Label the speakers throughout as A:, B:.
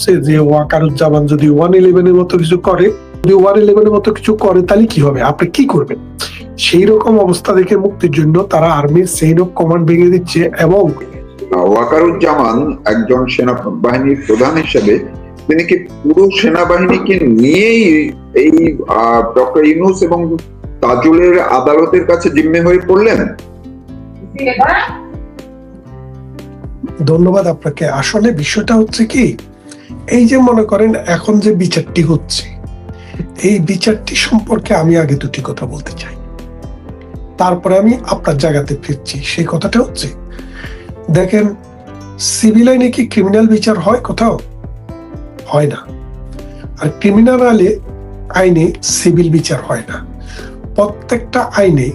A: করছে যে ওয়াকারুজ্জামান যদি ওয়ান ইলেভেনের মতো কিছু করে যদি ওয়ান ইলেভেনের মতো কিছু করে তাহলে কি হবে? আপনি কি করবেন? সেই রকম অবস্থা দেখে মুক্তির জন্য তারা আর্মির সেইন অফ কমান্ড ভেঙে দিচ্ছে এবং
B: ওয়াকারুজ্জামান একজন সেনাবাহিনীর প্রধান হিসেবে তিনি কি পুরো সেনাবাহিনীকে নিয়েই এই ডক্টর ইউনুস এবং তাজুলের আদালতের কাছে জিম্মে হয়ে পড়লেন?
A: ধন্যবাদ আপনাকে। আসলে বিষয়টা হচ্ছে কি এই যে মনে করেন, এখন যে বিচারটি হচ্ছে, এই বিচারটি সম্পর্কে আমি আগে দুটি কথা বলতে চাই। তারপরে আমি আপনার জায়গাতে ফিরছি। সেই কথাটা হচ্ছে, দেখেন, সিভিল আইনে কি ক্রিমিনাল বিচার হয় কোথাও? হয় না। আর ক্রিমিনাল আইনে আইনে সিভিল বিচার হয় না। প্রত্যেকটা আইনে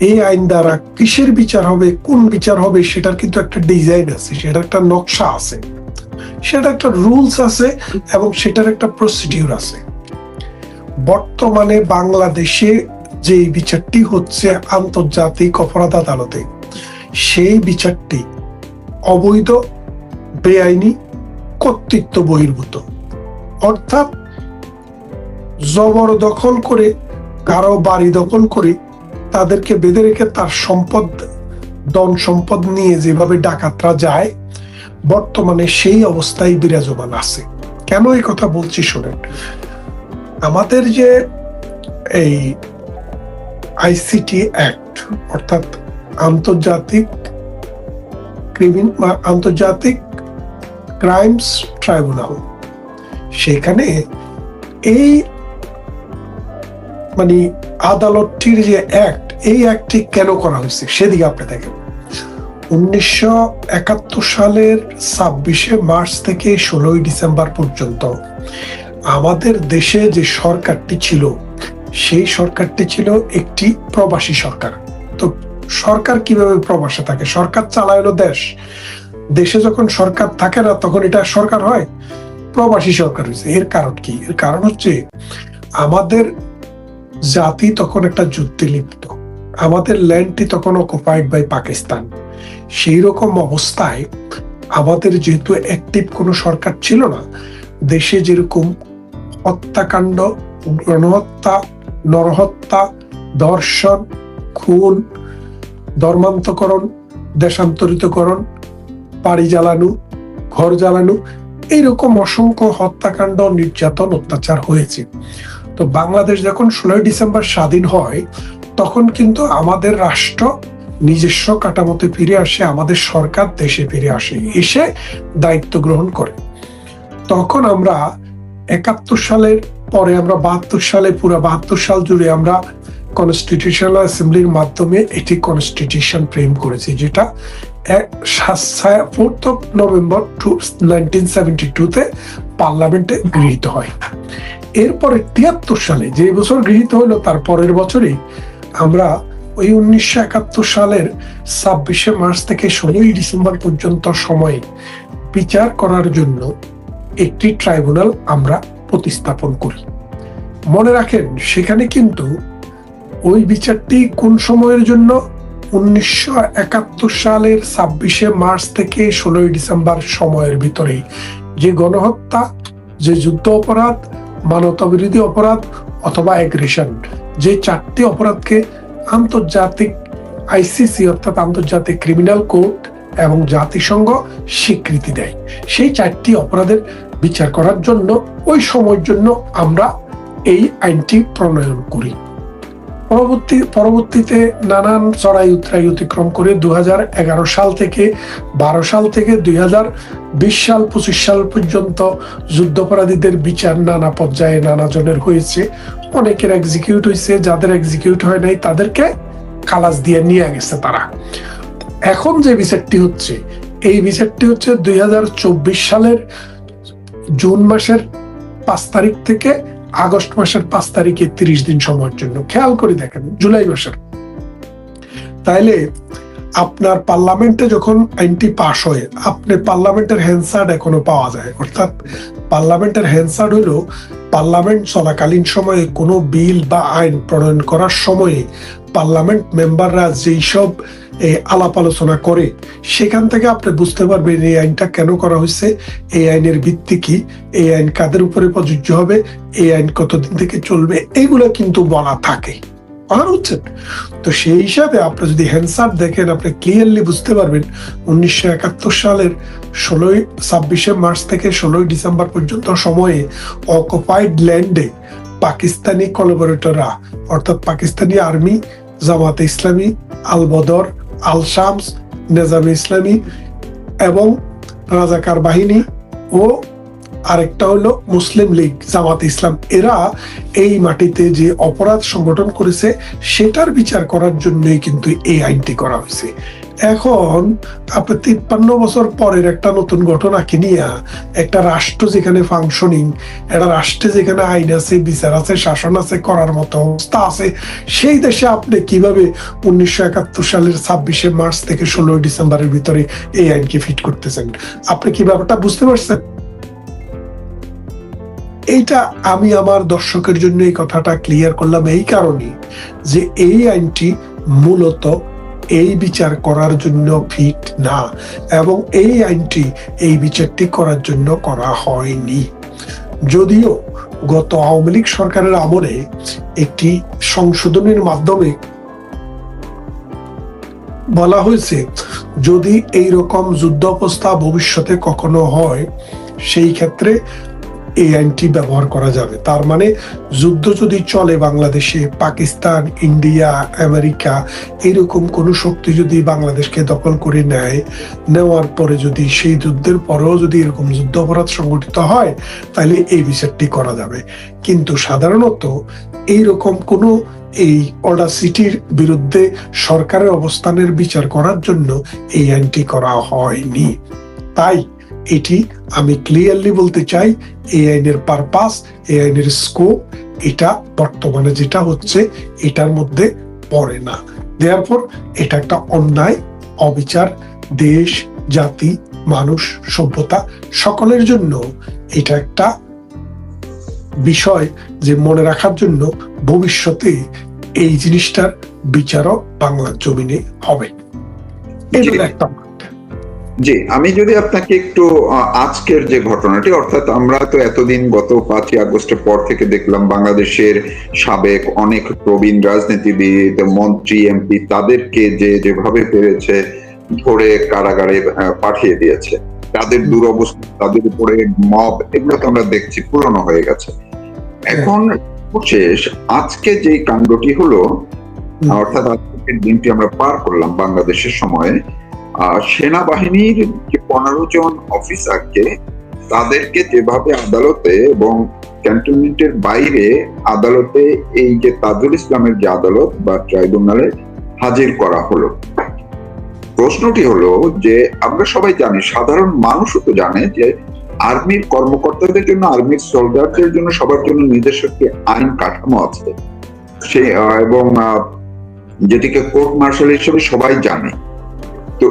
A: এই আইন দ্বারা কিসের বিচার হবে, কোন বিচার হবে, সেটার কিন্তু একটা ডিজাইন আছে, সেটার একটা নকশা আছে। সেটা একটা রুলস আছে এবং সেটার একটা প্রসিডিউর আছে। বর্তমানে বাংলাদেশে যে বিচারটি হচ্ছে আন্তর্জাতিক অপরাধ আদালতে, সেই বিচারটি অবৈধ, বেআইনি, কর্তৃত্ব বহির্ভূত। অর্থাৎ জবরদখল করে, কারও বাড়ি দখল করে তাদেরকে বেঁধে রেখে তার সম্পদ, ধন সম্পদ নিয়ে যেভাবে ডাকাতরা যায় বর্তমানে সেই অবস্থায় বিরাজমান আছে। কেন এই কথা বলছি শোনেন। আমাদের যে এই আইসিটি অ্যাক্ট, অর্থাৎ আন্তর্জাতিক আন্তর্জাতিক ক্রাইমস ট্রাইব্যুনাল, সেখানে এই মানে আদালতটির যে অ্যাক্ট, এই অ্যাক্টটি কেন করা হয়েছে? সেদিকে আপনি দেখেন। উনিশশো একাত্তর সালের ছাব্বিশে মার্চ থেকে ষোলোই ডিসেম্বর পর্যন্ত আমাদের দেশে যে সরকারটি ছিল, সেই সরকারটি ছিল একটি প্রবাসী সরকার। তো সরকার কীভাবে প্রবাসে থাকে? সরকার চালায় দেশ। দেশে যখন সরকার থাকে না, তখন এটা সরকার হয়, প্রবাসী সরকার হয়েছে এর কারণ কি? এর কারণ হচ্ছে আমাদের জাতি তখন একটা যুদ্ধে লিপ্ত। আমাদের ল্যান্ডটি তখন অকুপাইড বাই পাকিস্তান সেই রকম অবস্থায় আমাদের যেহেতু অ্যাক্টিভ কোনো সরকার ছিল না, দেশে যেরকম হত্যাকাণ্ড, গণহত্যা, নরহত্যা, ধর্ষণ, খুন, ধর্মান্তকরণ, দেশান্তরিতকরণ, বাড়ি জ্বালানো, ঘর জ্বালানো, এইরকম অসংখ্য হত্যাকাণ্ড, নির্যাতন, অত্যাচার হয়েছে। তো বাংলাদেশ যখন ষোলোই ডিসেম্বর স্বাধীন হয়, তখন কিন্তু আমাদের রাষ্ট্র নিজস্ব কাঠামোতে ফিরে আসে, আমাদের সরকার দেশে ফিরে আসে, এসে দায়িত্ব গ্রহণ করে। তখন আমরা একাত্তর সালের পরে আমরা বাহাত্তর সালে, পুরো বাহাত্তর সাল জুড়ে আমরা কনস্টিটিউশনাল অ্যাসেম্বলির মাধ্যমে এটি কনস্টিটিউশন ফ্রেম করেছি, যেটা fourth of November two nineteen seventy টুতে পার্লামেন্টে গৃহীত হয়। এরপরে তিয়াত্তর সালে, যে বছর গৃহীত হলো, তার পরের বছরই আমরা ওই উনিশশো একাত্তর সালের ছাব্বিশে মার্চ থেকে ষোলোই ডিসেম্বর পর্যন্ত সময়ে বিচার করার জন্য একটি ট্রাইব্যুনাল আমরা প্রতিস্থাপন করি। মনে রাখেন, সেখানে কিন্তু ওই বিচারটি কোন সময়ের জন্য? উনিশশো একাত্তর সালের ছাব্বিশে মার্চ থেকে ষোলোই ডিসেম্বর সময়ের ভিতরে যে গণহত্যা, যে যুদ্ধ অপরাধ মানবতা বিরোধী অপরাধ অথবা অ্যাগ্রেশন যে চারটি অপরাধকে আন্তর্জাতিক আইসিসি, অর্থাৎ আন্তর্জাতিক ক্রিমিনাল কোর্ট এবং জাতিসংঘ স্বীকৃতি দেয়। সেই চারটি অপরাধের বিচার করার জন্য, ওই সময়ের জন্য আমরা এই আইনটি প্রণয়ন করি। পরবর্তী, পরবর্তীতে নানান চড়াই উতরাই অতিক্রম করে দুই হাজার এগারো সাল থেকে বারো সাল থেকে দুই হাজার বিশ সাল, পঁচিশ সাল পর্যন্ত যুদ্ধাপরাধীদের বিচার নানা পর্যায়ে নানা জনের হয়েছে। অনেকের এক্সিকিউট হয়েছে যাদের এক্সিকিউট হয় নাই, তাদেরকে খালাস দিয়ে নিয়ে গেছে তারা। এখন যে বিচারটি হচ্ছে, এই বিচারটি হচ্ছে দুই হাজার চব্বিশ সালের জুন মাসের পাঁচ তারিখ থেকে আগস্ট মাসের পাঁচ তারিখে তিরিশ দিন সময়ের জন্য। খেয়াল করে দেখেন, জুলাই মাসের। তাইলে আপনার পার্লামেন্টে যখন আইনটি পাশ হয়, আপনি পার্লামেন্টের হ্যান্সার্ড এখনও পাওয়া যায়। অর্থাৎ পার্লামেন্টের হ্যান্সার্ড হলো পার্লামেন্ট চলাকালীন সময়ে কোনো বিল বা আইন প্রণয়ন করার সময়ে পার্লামেন্ট মেম্বাররা যেই সব আলাপ আলোচনা করে, সেখান থেকে আপনি বুঝতে পারবেন এই আইনটা কেন করা হয়েছে, এই আইনের ভিত্তি কি, এই আইন কাদের উপরে প্রযোজ্য হবে, এই আইন কতদিন থেকে চলবে এইগুলো কিন্তু বলা থাকে। আর হচ্ছে তো সেই হিসাবে আপনি যদি হ্যান্সার দেখেন, আপনি ক্লিয়ারলি বুঝতে পারবেন উনিশশো একাত্তর সালের ষোলোই, ছাব্বিশে মার্চ থেকে ষোলোই ডিসেম্বর পর্যন্ত সময়ে অকুপাইড ল্যান্ডে পাকিস্তানি কলাবোরেটররা অর্থাৎ পাকিস্তানি আর্মি জামাতে ইসলামী, আল বদর, আল শামস, নেজামে ইসলামী এবং রাজাকার বাহিনী ও আরেকটা হলো মুসলিম লীগ, জামাত ইসলাম। এরা এই মাটিতে যে অপরাধ সংগঠন করেছে, সেটার বিচার করার জন্যই কিন্তু এই আইনটি করা হয়েছে। এখন আপনি তিপ্পান্ন বছর পরের একটা নতুন ঘটনাকে নিয়ে, একটা রাষ্ট্র যেখানে ফাংশনিং একটা রাষ্ট্রে যেখানে আইন আছে, বিচার আছে, শাসন আছে, করার মতো অবস্থা আছে, সেই দেশে আপনি কীভাবে উনিশশো একাত্তর সালের ছাব্বিশে মার্চ থেকে ষোলোই ডিসেম্বরের ভিতরে এই আইনকে ফিট করতেছেন? আপনি কি ব্যাপারটা বুঝতে পারছেন? এইটা আমি আমার দর্শকের জন্য এই কথাটা ক্লিয়ার করলাম এই কারণে যে এই আইনটি মূলত এই বিচার করার জন্য ফিট না এবং এই আইনটি এই বিচারটি করার জন্য করা হয়নি। যদিও গত আওয়ামী লীগ সরকারের আমলে একটি সংশোধনের মাধ্যমে বলা হয়েছে, যদি এই রকম যুদ্ধ অবস্থা ভবিষ্যতে কখনো হয়, সেই ক্ষেত্রে এই আইনটি ব্যবহার করা যাবে। তার মানে যুদ্ধ যদি চলে বাংলাদেশে, পাকিস্তান, ইন্ডিয়া, আমেরিকা, এরকম কোনো শক্তি যদি বাংলাদেশকে দখল করে নেয়, নেওয়ার পরে যদি সেই যুদ্ধের পরেও যদি এরকম যুদ্ধ অপরাধ সংগঠিত হয়, তাহলে এই বিচারটি করা যাবে। কিন্তু সাধারণত এইরকম কোনো এই অর্ডার সিটির বিরুদ্ধে সরকারের অবস্থানের বিচার করার জন্য এই আইনটি করা হয়নি। তাই এটি আমি ক্লিয়ারলি বলতে চাই এই আইনের পারপাস এই আইনের স্কোপ এটা বর্তমানে যেটা হচ্ছে এটার মধ্যে পড়ে না দেয়ারপর এটা একটা অন্যায় অবিচার দেশ জাতি মানুষ সভ্যতা সকলের জন্য এটা একটা বিষয় যে মনে রাখার জন্য ভবিষ্যতে এই জিনিসটার বিচারও বাংলার জমিনে হবে এটা একটা।
B: জি আমি যদি আপনাকে একটু আজকের যে ঘটনাটি অর্থাৎ আমরা তো এতদিন গত পাঁচই আগস্টের পর থেকে দেখলাম বাংলাদেশের সাবেক অনেক প্রবীণ রাজনীতিবিদ মন্ত্রী এমপি তাদেরকে যে যেভাবে পেরেছে ধরে কারাগারে পাঠিয়ে দিয়েছে। তাদের দুরবস্থা তাদের উপরে মব এগুলো তো আমরা দেখছি পুরনো হয়ে গেছে। এখন শেষ আজকে যে কাণ্ডটি হলো অর্থাৎ আজকের দিনটি আমরা পার করলাম বাংলাদেশের সময়ে সেনাবাহিনীর যে পনেরো জন অফিসারকে, তাদেরকে যেভাবে আদালতে এবং ক্যান্টনমেন্টের বাইরে আদালতে এই যে তাজুল ইসলামের যে আদালত বা ট্রাইব্যুনালে হাজির করা হলো। প্রশ্নটি হলো যে, আমরা সবাই জানি, সাধারণ মানুষও তো জানে যে, আর্মির কর্মকর্তাদের জন্য, আর্মির সোলজারদের জন্য সবার জন্য নিজস্ব একটি আইন কাঠামো আছে। সে এবং যেটিকে কোর্ট মার্শাল হিসেবে সবাই জানে। তো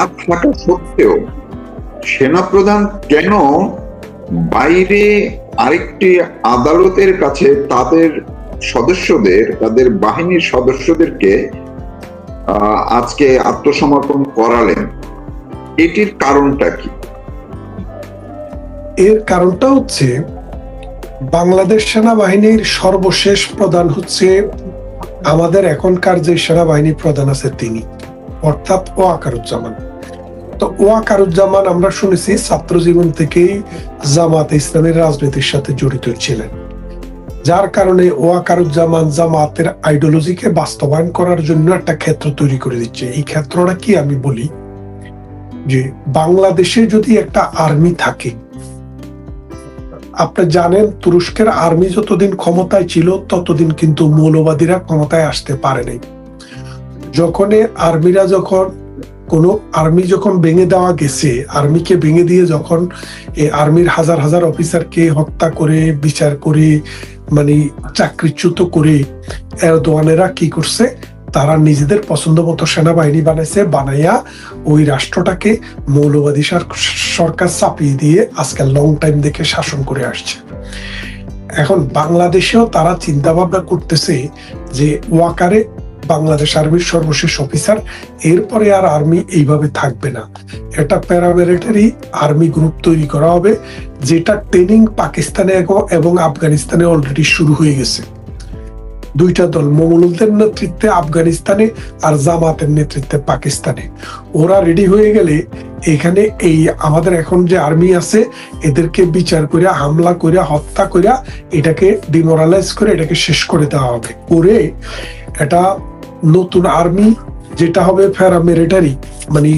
B: আর থাকা সত্ত্বেও সেনাপ্রধান কেন বাইরে আরেকটি আদালতের কাছে তাদের সদস্যদের, তাদের বাহিনীর সদস্যদেরকে আজকে আত্মসমর্পণ করালেন? এটির কারণটা কি?
A: এর কারণটা হচ্ছে বাংলাদেশ সেনাবাহিনীর সর্বশেষ প্রধান হচ্ছে আমাদের এখনকার যে সেনাবাহিনী প্রধান আছে তিনি। অর্থাৎ ওয়াকারুজ্জামান। তো ওয়াকারুজ্জামান আমরা শুনেছি ছাত্র জীবন থেকেই জামাত ইসলামের রাজনীতির সাথে জড়িত ছিলেন। যার কারণে ওয়াকারুজ্জামান জামাতের আইডিওলজিকে বাস্তবায়ন করার জন্য একটা ক্ষেত্র তৈরি করে দিচ্ছে। এই ক্ষেত্রটা কি আমি বলি? যে বাংলাদেশে যদি একটা আর্মি থাকে, আপনি জানেন তুরস্কের আর্মি যতদিন ক্ষমতায় ছিল, ততদিন কিন্তু মৌলবাদীরা ক্ষমতায় আসতে পারে নাই। যখন আর্মিরা যখন কোনো আর্মি যখন ভেঙে দেওয়া গেছে, আর্মিকে ভেঙে দিয়ে যখন আর্মির হাজার হাজার অফিসারকে হত্যা করে, বিচার করে মানে চাকরিচ্যুত করে এরদোয়ানেরা কি করছে? তারা নিজেদের পছন্দ মতো সেনাবাহিনী বানাইছে, বানাইয়া ওই রাষ্ট্রটাকে মৌলবাদী সরকার চাপিয়ে দিয়ে আজকে লং টাইম দেখে শাসন করে আসছে। এখন বাংলাদেশেও তারা চিন্তা ভাবনা করতেছে যে ওয়াকারে বাংলাদেশ আর্মির সর্বশেষ অফিসার, এরপরে আর আর্মি এইভাবে থাকবে না। একটা প্যারামিলিটারি আর্মি গ্রুপ তৈরি করা হবে, যেটা ট্রেনিং পাকিস্তানে এবং আফগানিস্তানে অলরেডি শুরু হয়ে গেছে। দুইটা দল মঙ্গলদের নেতৃত্বে আফগানিস্তানে আর জামাতের নেতৃত্বে পাকিস্তানে। ওরা রেডি হয়ে গেলে এখানে এই আমাদের এখন যে আর্মি আছে, এদেরকে বিচার করে হামলা করে হত্যা করে এটাকে ডিমোরালাইজ করে এটাকে শেষ করে দেওয়া হবে। করে এটা নতুন আর্মি, যেটা হবে প্যারামিলিটারি মানে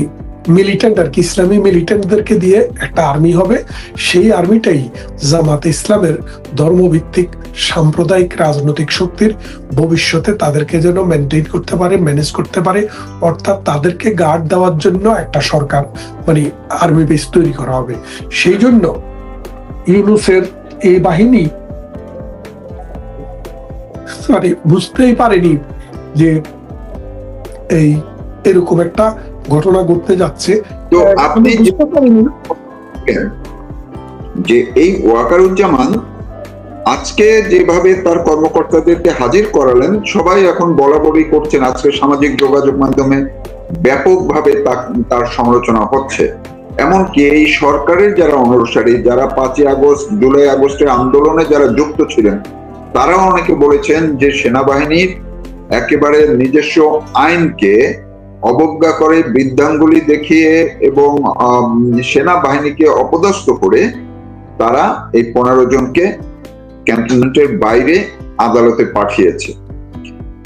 A: মিলিটেন্ট আর কি, ইসলামী মিলিটেন্টদেরকে দিয়ে একটা আর্মি হবে। সেই আর্মিটাই জামাত ইসলামের ধর্মভিত্তিক, সাম্প্রদায়িক, রাজনৈতিক শক্তির ভবিষ্যতে তাদেরকে যেন মেনটেন করতে পারে ম্যানেজ করতে পারে। অর্থাৎ তাদেরকে গার্ড দেওয়ার জন্য একটা সরকার মানে আর্মি বেস তৈরি করা হবে। সেই জন্য ইউনুসের এই বাহিনী সরি বুঝতেই পারেনি যে এই এরকম একটা ঘটনা ঘটতে যাচ্ছে।
B: তো আপনি যে এই ওয়াকারুজ্জামান আজকে যেভাবে তার কর্মকর্তাদেরকে হাজির করালেন সবাই এখন বলা বলি করছেন আজকে সামাজিক যোগাযোগ মাধ্যমে ব্যাপকভাবে তার সমালোচনা হচ্ছে। এমনকি এই সরকারের যারা অনুসারী যারা পাঁচই আগস্ট জুলাই আগস্টের আন্দোলনে যারা যুক্ত ছিলেন তারাও অনেকে বলেছেন যে সেনাবাহিনীর একেবারে নিজস্ব আইনকে অবজ্ঞা করে বৃদ্ধাঙ্গুলি দেখিয়ে এবং সেনাবাহিনীকে অপদস্থ করে তারা এই পনেরো জনকে ক্যান্টনমেন্টের বাইরে আদালতে পাঠিয়েছে।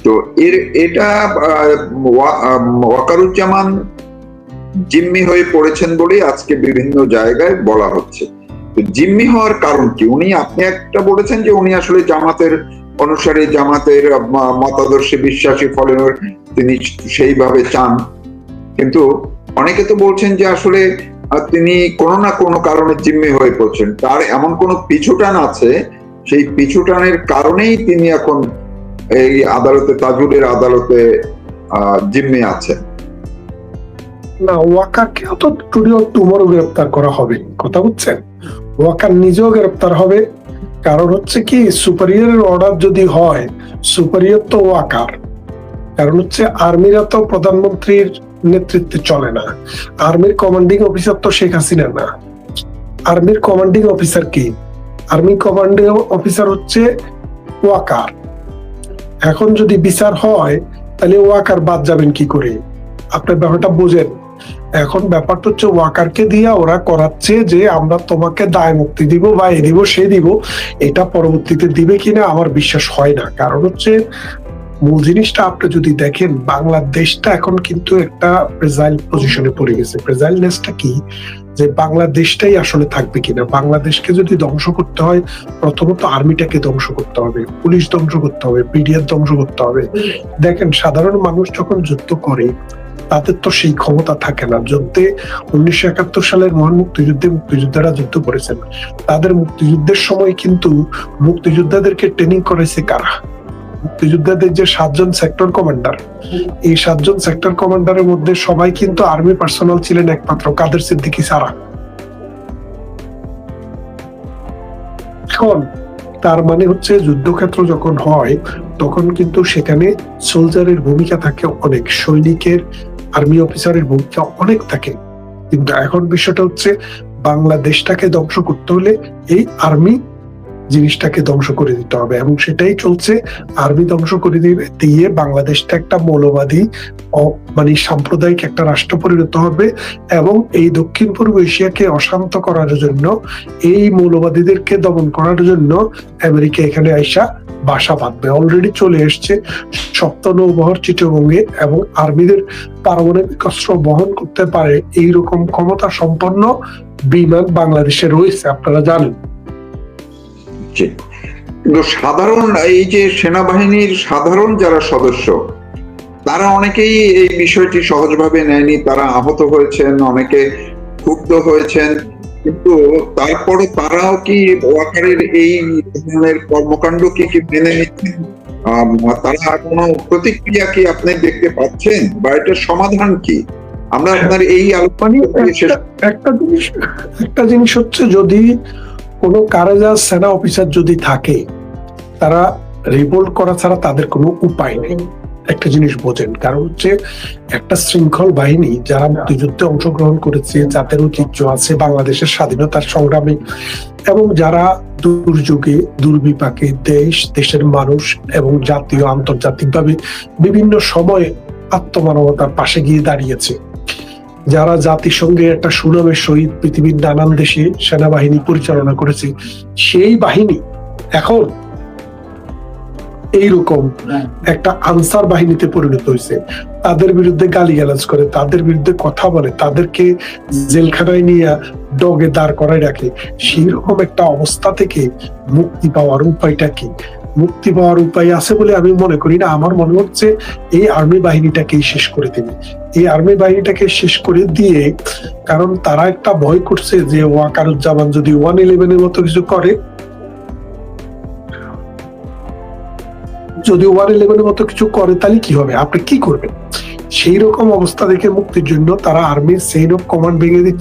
B: তো এর এটা আহ, ওয়াকারুজ্জামান জিম্মি হয়ে পড়েছেন বলেই আজকে বিভিন্ন জায়গায় বলা হচ্ছে। জিম্মি হওয়ার কারণ কি? উনি আপনি একটা বলেছেন যে উনি আসলে জামাতের অনুসারী জামাতের মতাদর্শে বিশ্বাসী ফলে তিনি সেইভাবে চান। কিন্তু অনেকে তো বলছেন যে আসলে তিনি কোনো না কোনো কারণে জিম্মি হয়ে পড়ছেন। তার এমন কোনো পিছুটান আছে, সেই পিছুটানের কারণেই তিনি এখন এই আদালতে, তাজুলের আদালতে জিম্মি আছেন।
A: না ওয়াকারকেও তো টুডিও টুমোরও গ্রেপ্তার করা হবে, কথা বুঝছেন? ওয়াকার নিজেও গ্রেপ্তার হবে কারণ হচ্ছে কি সুপারিয়রের অর্ডার যদি হয় সুপারিয়র তো ওয়াকার কারণ হচ্ছে আর্মিরা তো প্রধানমন্ত্রীর নেতৃত্বে চলে না। আর্মির কমান্ডিং অফিসার তো শেখ হাসিনা না। আর্মির কমান্ডিং অফিসার কি? আর্মি কমান্ডিং অফিসার হচ্ছে ওয়াকার এখন যদি বিচার হয়, তাহলে ওয়াকার বাদ যাবেন কি করে? আপনার ব্যাপারটা বোঝেন। এখন ব্যাপারটা হচ্ছে ওয়াকারকে দিয়ে ওরা করাচ্ছে যে আমরা তোমাকে দায় মুক্তি দিব বা এ দিব সে দিব এটা পরবর্তীতে দিবে কিনা আমার বিশ্বাস হয় না। কারণ হচ্ছে মূল জিনিসটা আপনি যদি দেখেন বাংলাদেশটা এখন কিন্তু একটা প্রেজাইল পজিশনে পড়ে গেছে। প্রেজাইলনেসটা কি? যে বাংলাদেশটাই আসলে থাকবে কিনা? বাংলাদেশকে যদি ধ্বংস করতে হয় প্রথমত আর্মিটাকে ধ্বংস করতে হবে পুলিশ ধ্বংস করতে হবে পিডিএফ ধ্বংস করতে হবে। দেখেন সাধারণ মানুষ যখন যুদ্ধ করে তাদের তো সেই ক্ষমতা থাকে না। যুদ্ধে উনিশশো একাত্তর সালের মহান মুক্তিযুদ্ধে মুক্তিযোদ্ধারা যুদ্ধ করেছেন। তাদের মুক্তিযুদ্ধের সময় কিন্তু মুক্তিযোদ্ধাদেরকে ট্রেনিং করেছে কারা? মুক্তিযোদ্ধাদের যে সাতজন সেক্টর কমান্ডার এই সাতজন সেক্টর কমান্ডারের মধ্যে সবাই কিন্তু আর্মি পার্সোনাল ছিলেন একমাত্র, কাদের সিদ্দিকি সারা। এখন তার মানে হচ্ছে যুদ্ধক্ষেত্র যখন হয়, তখন কিন্তু সেখানে সোলজারের ভূমিকা থাকে অনেক। সৈনিকের আর্মি অফিসারের ভূমিকা অনেক থাকে। কিন্তু এখন বিষয়টা হচ্ছে, বাংলাদেশটাকে ধ্বংস করতে হলে এই আর্মি জিনিসটাকে ধ্বংস করে দিতে হবে। এবং সেটাই চলছে আর্মি ধ্বংস করে দিবে দিয়ে বাংলাদেশটা একটা মৌলবাদী মানে সাম্প্রদায়িক একটা রাষ্ট্র পরিণত হবে এবং এই দক্ষিণ পূর্ব এশিয়াকে অশান্ত করার জন্য, এই মৌলবাদীদেরকে দমন করার জন্য আমেরিকা এখানে আইসা বাসা বাঁধবে। অলরেডি চলে এসছে সপ্ত নৌবহর চিটগঙ্গে এবং আর্মিদের পারমাণবিক অস্ত্র বহন করতে পারে। এইরকম ক্ষমতা সম্পন্ন বিমান বাংলাদেশে রয়েছে, আপনারা জানেন।
B: জি। কিন্তু সাধারণ এই যে সেনাবাহিনীর সাধারণ যারা সদস্য তারা অনেকেই এই বিষয়টি সহজভাবে নেয়নি। তারা আহত হয়েছেন অনেকে ক্ষুব্ধ হয়েছেন। কিন্তু তারপরে তারাও কি ওয়াকারের এই ধরনের কর্মকাণ্ড কি কি মেনে নিচ্ছেন? তারা কোনো প্রতিক্রিয়া কি আপনি দেখতে পাচ্ছেন? বা এটার সমাধান কি? আমরা আপনার এই আলোচনা
A: একটা জিনিস একটা জিনিস হচ্ছে যদি কোনো কারাজা সেনা অফিসার যদি থাকে, তারা রিভোল্ট করা ছাড়া তাদের কোনো উপায় নেই। একটা জিনিস বোঝেন, কারণ হচ্ছে একটা শৃঙ্খল বাহিনী যারা মুক্তিযুদ্ধে অংশগ্রহণ করেছে, যাদের ঐতিহ্য আছে বাংলাদেশের স্বাধীনতার সংগ্রামে, এবং যারা দুর্যোগে, দুর্বিপাকে দেশ, দেশের মানুষ এবং জাতীয় আন্তর্জাতিকভাবে বিভিন্ন সময়ে আত্মমানবতার পাশে গিয়ে দাঁড়িয়েছে। যারা জাতিসংঘে একটা সুনামের সহিত পৃথিবীর নানান দেশে সেনাবাহিনী পরিচালনা করেছে সেই বাহিনী এখন এইরকম একটা আনসার বাহিনীতে পরিণত হয়েছে। তাদের বিরুদ্ধে গালিগালাজ করে তাদের বিরুদ্ধে কথা বলে তাদেরকে জেলখানায় নিয়ে ডগে দাঁড় করায় রাখে। সেই রকম একটা অবস্থা থেকে মুক্তি পাওয়ার উপায়টা কি? মুক্তি পাওয়ার উপায় আছে বলে আমি মনে করি না। আমার মনে হচ্ছে এই আর্মি বাহিনীটাকেই শেষ করে দিবে। এই আর্মি বাহিনীটাকে শেষ করে দিয়ে, কারণ তারা একটা ভয় করছে যে ওয়াকারুজ্জামান যদি ওয়ান ইলেভেনের মতো কিছু করে, যদি ওয়ান ইলেভেনের মতো কিছু করে, তাহলে কি হবে? আপনি কি করবেন? সেই রকম অবস্থা দেখে মুক্তির জন্য তারা আর্মির সেইন অফ কমান্ড ভেঙে দিচ্ছে।